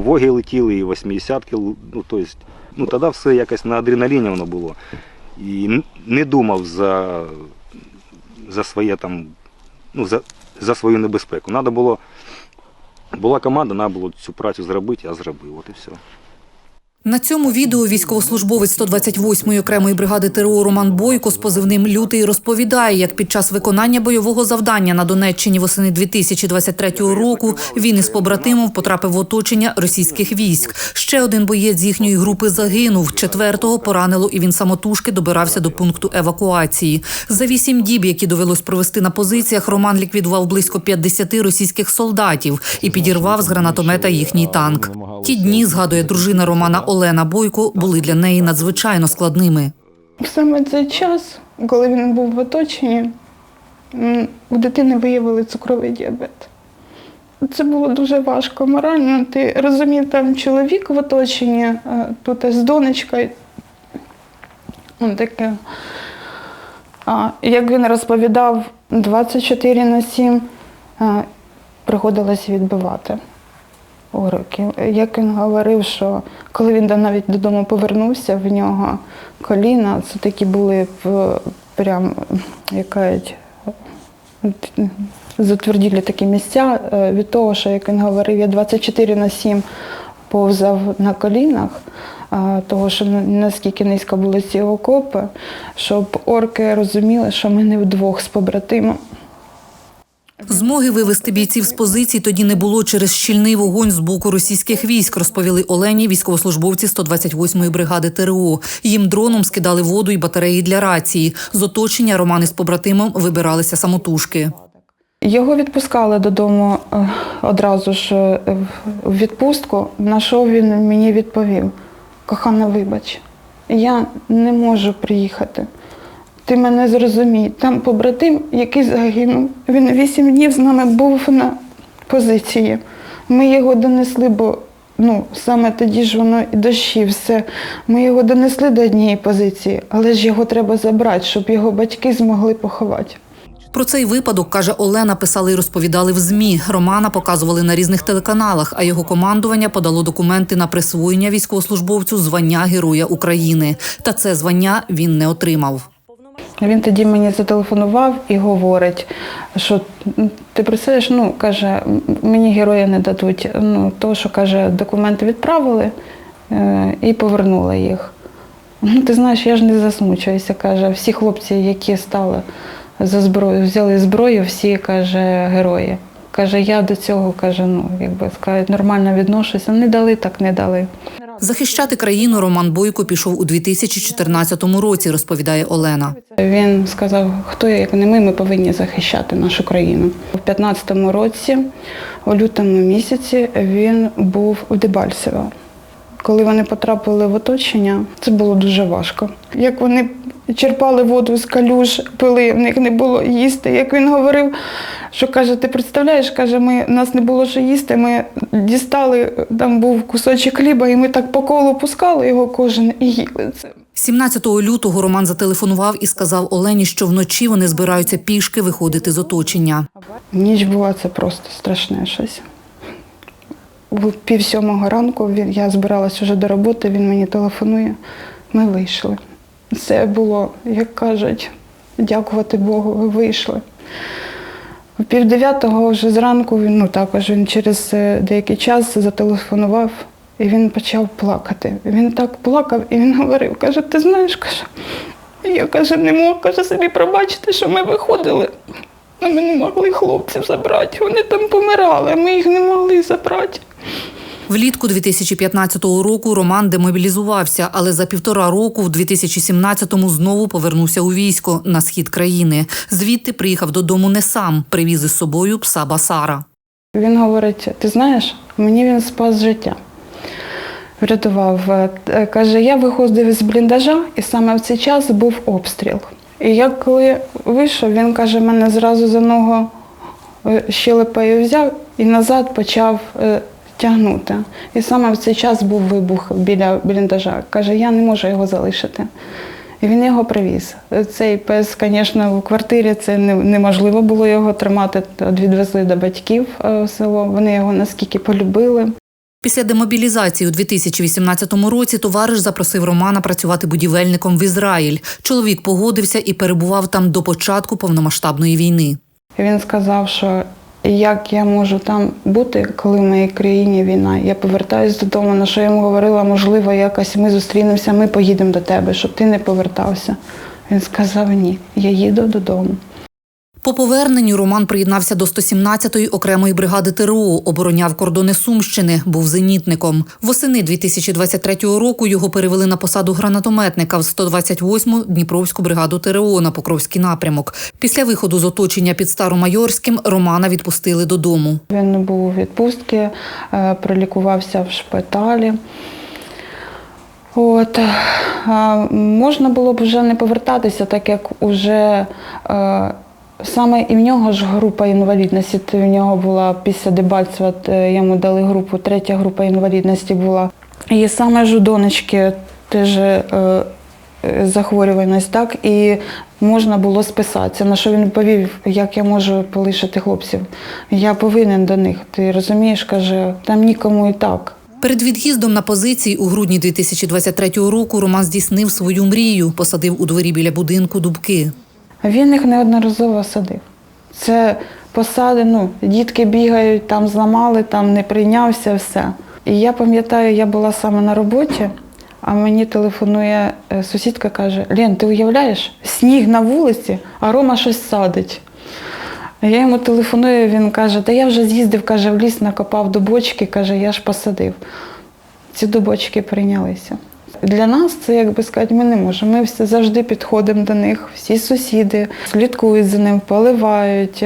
Воги летіли і 80-ки, ну, ну, тоді все якось на адреналіні воно було. І не думав за, за своє там, ну, за, за свою небезпеку. Надо було, була команда, треба було цю працю зробити, я зробив, от і все. На цьому відео військовослужбовець 128-ї окремої бригади ТРО Роман Бойко з позивним Лютий розповідає, як під час виконання бойового завдання на Донеччині восени 2023 року він із побратимом потрапив в оточення російських військ. Ще один боєць з їхньої групи загинув. Четвертого поранило, і він самотужки добирався до пункту евакуації. За вісім діб, які довелось провести на позиціях, Роман ліквідував близько 50 російських солдатів і підірвав з гранатомета їхній танк. Ті дні, згадує дружина Романа Олена Бойко, були для неї надзвичайно складними. Саме цей час, коли він був в оточенні, у дитини виявили цукровий діабет. Це було дуже важко морально. Ти розумів, там чоловік в оточенні, тут з донечкою. Таке. А, як він розповідав, 24 на 7 а, приходилось відбивати уроки. Як він говорив, що коли він навіть додому повернувся, в нього коліна, це такі були прям як затверділі такі місця е, від того, що як він говорив, я 24 на 7 повзав на колінах, того, що наскільки низько були ці окопи, щоб орки розуміли, що ми не вдвох з побратимом. Змоги вивести бійців з позицій тоді не було через щільний вогонь з боку російських військ, розповіли Олені військовослужбовці 128-ї бригади ТРО. Їм дроном скидали воду і батареї для рації. З оточення Романи з побратимом вибиралися самотужки. Його відпускали додому е, одразу ж е, в- відпустку, на що він мені відповів: кохана, вибач, я не можу приїхати. Ти мене зрозумій. Там побратим, який загинув. Він вісім днів з нами був на позиції. Ми його донесли, бо ну, саме тоді ж воно і дощі, все. Ми його донесли до однієї позиції, але ж його треба забрати, щоб його батьки змогли поховати. Про цей випадок, каже Олена, писали і розповідали в ЗМІ. Романа показували на різних телеканалах, а його командування подало документи на присвоєння військовослужбовцю звання Героя України. Та це звання він не отримав. Він тоді мені зателефонував і говорить, що ти представляєш, ну каже, мені героя не дадуть. Ну, то, що каже, документи відправили е, і повернули їх. Ну, ти знаєш, я ж не засмучуюся, каже, всі хлопці, які стали за зброю, взяли зброю, всі каже, герої. Каже, я до цього каже, ну якби сказати, нормально відношуся. Не дали, так не дали. Захищати країну Роман Бойко пішов у 2014 році, розповідає Олена. Він сказав, хто як не ми, ми повинні захищати нашу країну. У 15-му році, у лютому місяці, він був у Дебальцево. Коли вони потрапили в оточення, це було дуже важко. Як вони черпали воду з калюж, пили, в них не було їсти. Як він говорив, що каже, ти представляєш, каже, ми нас не було що їсти. Ми дістали, там був кусочок хліба, і ми так по колу пускали його кожен і їли це. 17 лютого Роман зателефонував і сказав Олені, що вночі вони збираються пішки виходити з оточення. Ніч була це просто страшне щось. В пів сьомого ранку я збиралась вже до роботи, він мені телефонує. Ми вийшли. Це було, як кажуть, дякувати Богу, ви вийшли. В пів вже зранку він, ну також він через е, деякий час зателефонував і він почав плакати. Він так плакав і він говорив, каже, ти знаєш, каже, я каже, не мог каже, собі пробачити, що ми виходили. А ми не могли хлопців забрати. Вони там помирали, а ми їх не могли забрати. Влітку 2015 року Роман демобілізувався, але за півтора року, в 2017-му, знову повернувся у військо на схід країни. Звідти приїхав додому не сам, привіз із собою пса Басара. Він говорить: ти знаєш, мені він спас життя. Врятував. Е, Каже, я виходив з бліндажа, і саме в цей час був обстріл. І я коли вийшов, він каже, мене зразу за ногу е, щелепею взяв і назад почав е, тягнути. І саме в цей час був вибух біля бліндажа. Каже, я не можу його залишити. І він його привіз. Цей пес, звісно, в квартирі це неможливо було його тримати. От Відвезли до батьків е, в село. Вони його наскільки полюбили. Після демобілізації у 2018 році товариш запросив Романа працювати будівельником в Ізраїль. Чоловік погодився і перебував там до початку повномасштабної війни. Він сказав, що як я можу там бути, коли в моїй країні війна. Я повертаюся додому, на що я йому говорила, можливо, якось ми зустрінемося, ми поїдемо до тебе, щоб ти не повертався. Він сказав ні, я їду додому. По поверненню Роман приєднався до 117-ї окремої бригади ТРО, обороняв кордони Сумщини, був зенітником. Восени 2023 року його перевели на посаду гранатометника в 128-му Дніпровську бригаду ТРО на Покровський напрямок. Після виходу з оточення під Старомайорським Романа відпустили додому. Він був у відпустці, е, пролікувався в шпиталі. От, е, можна було б вже не повертатися, так як уже е, саме і в нього ж група інвалідності. В нього була після Дебальцева, е, йому дали групу, третя група інвалідності була. І саме ж у донечки теж е, е, захворюваність, так, і можна було списатися. На що він повів, як я можу полишити хлопців. Я повинен до них. Ти розумієш, каже, там нікому і так. Перед від'їздом на позиції у грудні 2023 року Роман здійснив свою мрію, посадив у дворі біля будинку дубки. Він їх неодноразово садив. Це посади, ну, дітки бігають, там зламали, там не прийнявся, все. І я пам'ятаю, я була саме на роботі, а мені телефонує е, сусідка, каже: Лен, ти уявляєш, сніг на вулиці, а Рома щось садить. Я йому телефоную, він каже, та я вже з'їздив, каже, в ліс накопав дубочки, каже, я ж посадив. Ці дубочки прийнялися. Для нас це, як би сказати, ми не можемо. Ми всі завжди підходимо до них, всі сусіди слідкують за ним, поливають.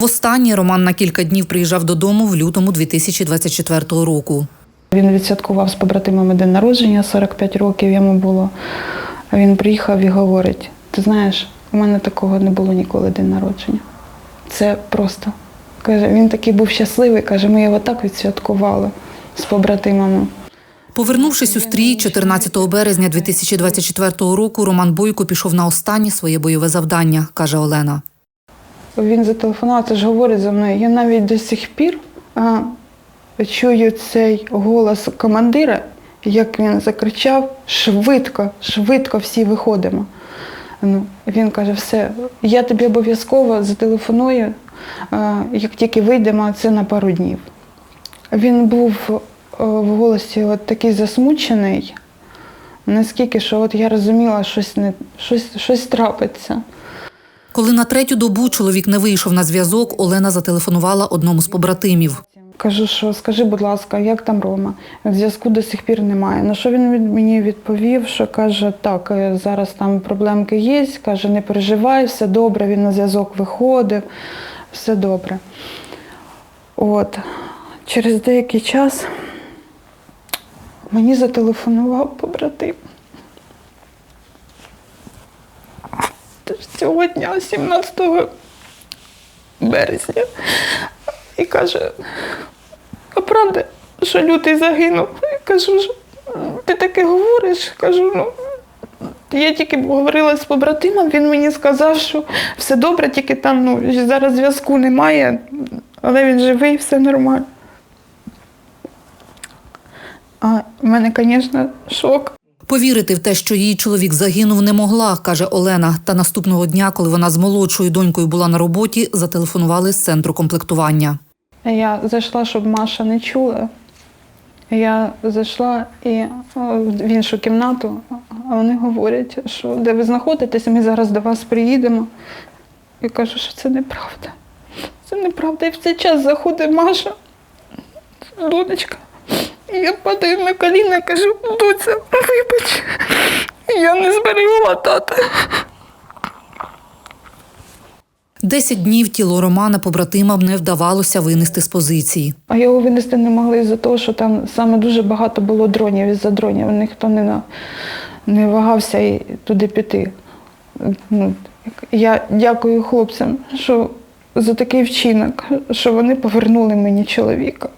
Востаннє Роман на кілька днів приїжджав додому в лютому 2024 року. Він відсвяткував з побратимами день народження, 45 років йому було. Він приїхав і говорить: ти знаєш, у мене такого не було ніколи день народження. Це просто. Каже, він такий був щасливий, каже, ми його так відсвяткували з побратимами. Повернувшись у стрій 14 березня 2024 року, Роман Бойко пішов на останнє своє бойове завдання, каже Олена. Він зателефонував, це ж говорить за мною. Я навіть до сих пір а, чую цей голос командира, як він закричав: швидко, швидко всі виходимо. Ну, він каже, все, я тобі обов'язково зателефоную, як тільки вийдемо, це на пару днів. Він був в голосі от такий засмучений, наскільки, що от я розуміла, щось, не, щось, щось трапиться. Коли на третю добу чоловік не вийшов на зв'язок, Олена зателефонувала одному з побратимів. Кажу, що скажи, будь ласка, як там Рома? Зв'язку до сих пір немає. На що він мені відповів, що каже, так, е, зараз там проблемки є, каже, не переживай, все добре, він на зв'язок виходив, все добре. От. Через деякий час мені зателефонував побратим. Цього дня, 17 березня, і каже, а правда, що лютий загинув? Я кажу, ти таке говориш? Кажу, ну. Я тільки говорила з побратимом, він мені сказав, що все добре, тільки там ну, зараз зв'язку немає, але він живий, все нормально. А в мене, звісно, шок. Повірити в те, що її чоловік загинув, не могла, каже Олена. Та наступного дня, коли вона з молодшою донькою була на роботі, зателефонували з центру комплектування. Я зайшла, щоб Маша не чула. Я зайшла і в іншу кімнату, а вони говорять, що де ви знаходитесь, ми зараз до вас приїдемо. Я кажу, що це неправда. Це неправда. І в цей час заходить Маша, донечка. І я падаю на коліна, кажу, доця, вибач, я не зберегла тата. Десять днів тіло Романа побратимам не вдавалося винести з позиції. А його винести не могли із-за того, що там саме дуже багато було дронів із-за дронів. Ніхто не, на- не вагався і туди піти. Ну, я дякую хлопцям, що за такий вчинок, що вони повернули мені чоловіка.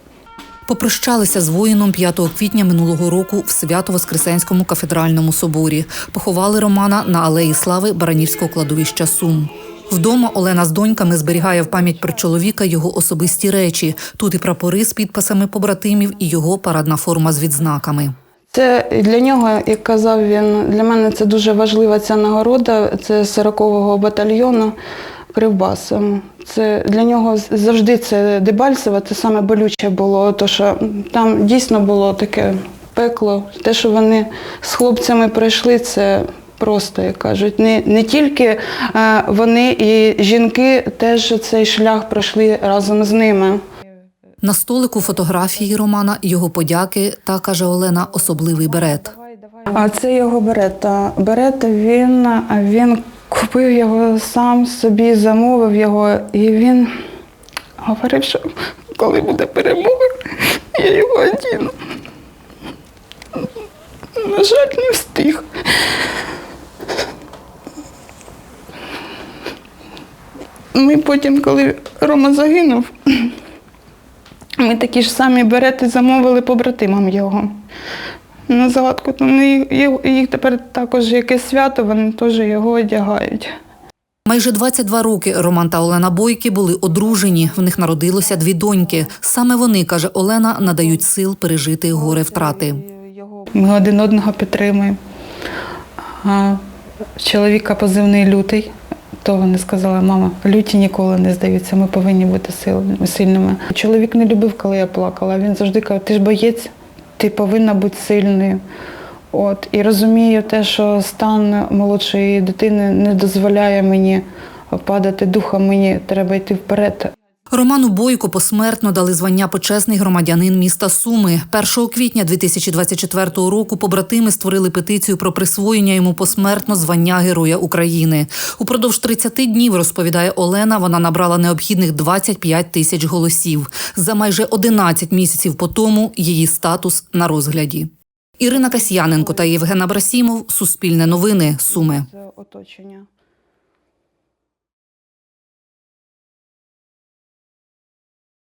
Попрощалися з воїном 5 квітня минулого року в Свято-Воскресенському кафедральному соборі. Поховали Романа на алеї слави Баранівського кладовища Сум. Вдома Олена з доньками зберігає в пам'ять про чоловіка його особисті речі. Тут і прапори з підписами побратимів, і його парадна форма з відзнаками. Це для нього, як казав він, для мене це дуже важлива ця нагорода. Це 40-го батальйону Кривбасом. Це для нього завжди це Дебальцево, це саме болюче було, то що там дійсно було таке пекло. Те, що вони з хлопцями пройшли, це просто, як кажуть, не, не тільки е, вони і жінки теж цей шлях пройшли разом з ними. На столику фотографії Романа, його подяки та каже Олена, особливий берет. А це його берет. Берет він, він купив його сам собі, замовив його, і він говорив, що коли буде перемога, я його одіну. На жаль, не встиг. Ми потім, коли Рома загинув, ми такі ж самі берети замовили побратимам його. На згадку, то вони їх, тепер також якесь свято, вони теж його одягають. Майже 22 роки Роман та Олена Бойки були одружені. В них народилося дві доньки. Саме вони, каже Олена, надають сил пережити горе втрати. Ми один одного підтримуємо. А чоловіка позивний лютий. То вони сказали, мама, люті ніколи не здаються, ми повинні бути сильними- сильними. Чоловік не любив, коли я плакала. Він завжди казав, ти ж боєць, ти повинна бути сильною. От, і розумію те, що стан молодшої дитини не дозволяє мені падати духом, мені треба йти вперед. Роману Бойко посмертно дали звання почесний громадянин міста Суми. 1 квітня 2024 року побратими створили петицію про присвоєння йому посмертно звання Героя України. Упродовж 30 днів, розповідає Олена, вона набрала необхідних 25 тисяч голосів. За майже 11 місяців по тому її статус на розгляді. Ірина Касьяненко та Євген Абрасімов. Суспільне новини. Суми. Оточення.